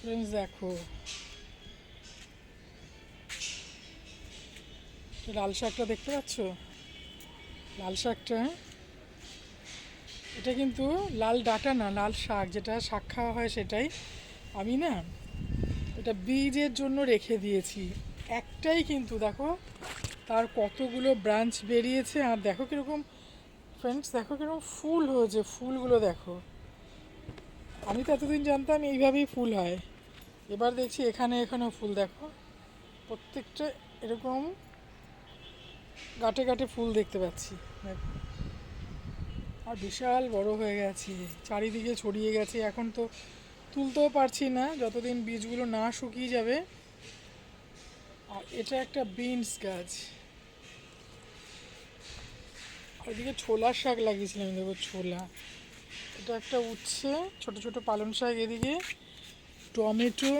Friends দেখো লাল শাকটা দেখতে পাচ্ছ? লাল শাকটা এটা কিন্তু লাল ডাটা না, লাল শাক, যেটা শাক খাওয়া হয় সেটাই। আমি না, এটা বীজের জন্য রেখে দিয়েছি। একটাই কিন্তু, দেখো, তার কতগুলো ব্রাঞ্চ বেরিয়েছে। আর দেখো কীরকম ফ্রেন্ডস দেখো কীরকম ফুল হয়েছে, ফুলগুলো দেখো। আমি তো এতদিন জানতাম এইভাবেই ফুল হয়। এবার দেখছি এখানে এখানেও ফুল দেখো। প্রত্যেকটা এরকম গাটে গাটে ফুল দেখতে পাচ্ছি। দেখো। আর বিশাল বড় হয়ে গেছে, চারিদিকে ছড়িয়ে গেছে। এখন তো তুলতেও পারছি না, যতদিন বীজগুলো না শুকিয়ে যাবে। আর এটা একটা বিনস গাছ। এদিকে ছোলার শাক লাগিয়েছিলাম, দেখো ছোলা। এটা একটা উচ্ছে, ছোট ছোট পালং শাক এদিকে। টমেটো।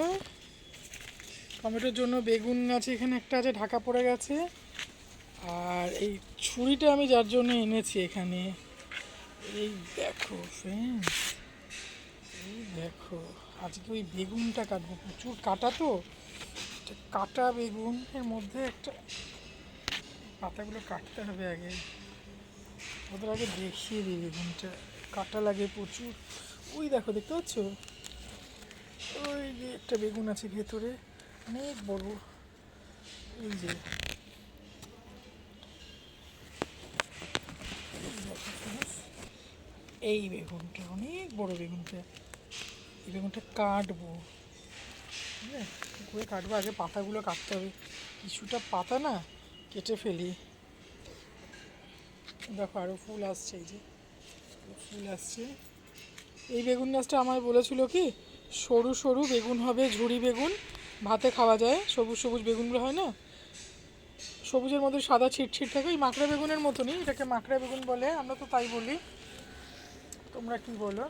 টমেটোর জন্য বেগুন আছে, এখানে একটা আছে, ঢাকা পড়ে গেছে। আর এই ছুরিটা আমি যার জন্য এনেছি এখানে, এই দেখো এই দেখো, আজকে ওই বেগুনটা কাটবো। প্রচুর কাটা তো কাটা বেগুন, এর মধ্যে একটা পাতাগুলো কাটতে হবে আগে। ওদের আগে দেখিয়ে দিই বেগুনটা, কাটা লাগে প্রচুর। ওই দেখো, দেখতে পাচ্ছ? ওই যে একটা বেগুন আছে ভেতরে, অনেক বড়। এই যে। এই বেগুনটা, অনেক বড় বেগুনটা। এই বেগুনটা কাটবো। কি করে কাটবো, আগে পাতাগুলো কাটতে হবে। কিছুটা পাতা না কেটে ফেলি। দেখো আরও ফুল আসছে, এই যে। ফুল আসছে। এই বেগুন গাছটা আমায় বলেছিল কি, সরু সরু বেগুন হবে, ঝুড়ি বেগুন, ভাতে খাওয়া যায়, সবুজ সবুজ বেগুনগুলো হয় না? সবুজের মধ্যে সাদা ছিট ছিট থাকে, ওই মাকড়া বেগুনের মতনই, এটাকে মাকড়া বেগুন বলে, আমরা তো তাই বলি। তোমরা কি বলো?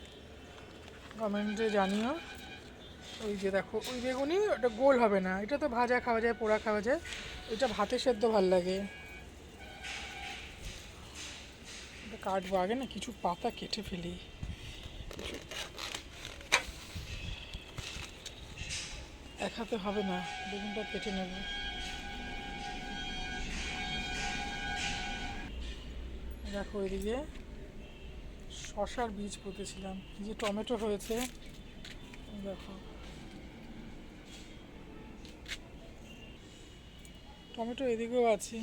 কমেন্টে জানিও। ওই যে দেখো, ওই বেগুনই ওটা গোল হবে না, এটা তো ভাজা খাওয়া যায়, পোড়া খাওয়া যায়, এটা ভাতে সেদ্ধ ভালো লাগে। কাটবো আগে না, কিছু পাতা কেটে ফেলি। এক হাতে হবে না, বেগুনটা কেটে নেব। দেখো এদিকে শশার বীজ পুঁতেছিলাম যে টমেটো হয়েছে, দেখো। টমেটো এদিকেও আছে,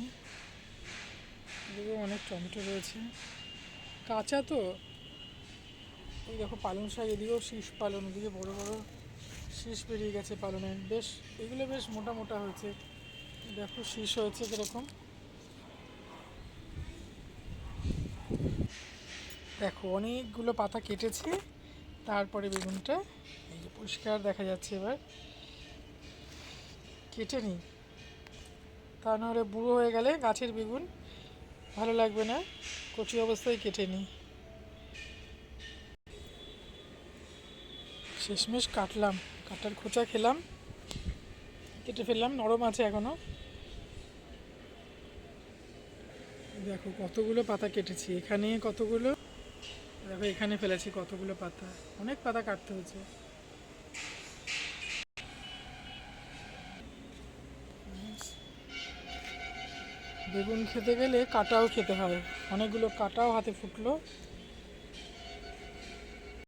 এদিকেও অনেক টমেটো রয়েছে। কাঁচা তো ওই দেখো পালং শাক, এদিকেও শীষ পালন, এদিকে বড় বড় শীষ বেরিয়ে গেছে পালনের বেশ, এগুলো বেশ মোটা মোটা হয়েছে। দেখো শীষ হয়েছে কীরকম। দেখো, অনেকগুলো পাতা কেটেছি। তারপরে বেগুনটা, এই যে পরিষ্কার দেখা যাচ্ছে এবার। কেটে নিই তা নাহলে বুড়ো হয়ে গেলে গাছের বেগুন ভালো লাগবে না। কচি অবস্থায় কেটে নিই শেষমেশ কাটলাম। কাটার খোঁচা খেলাম। কেটে ফেললাম, নরম আছে এখনও। দেখো, কতগুলো পাতা কেটেছি। এখানে কতগুলো? দেখো, এখানে ফেলেছি কতগুলো পাতা। অনেক পাতা কাটতে হয়েছে। বেগুন খেতে গেলে কাটাও খেতে হয়। অনেকগুলো কাটাও হাতে ফুটলো।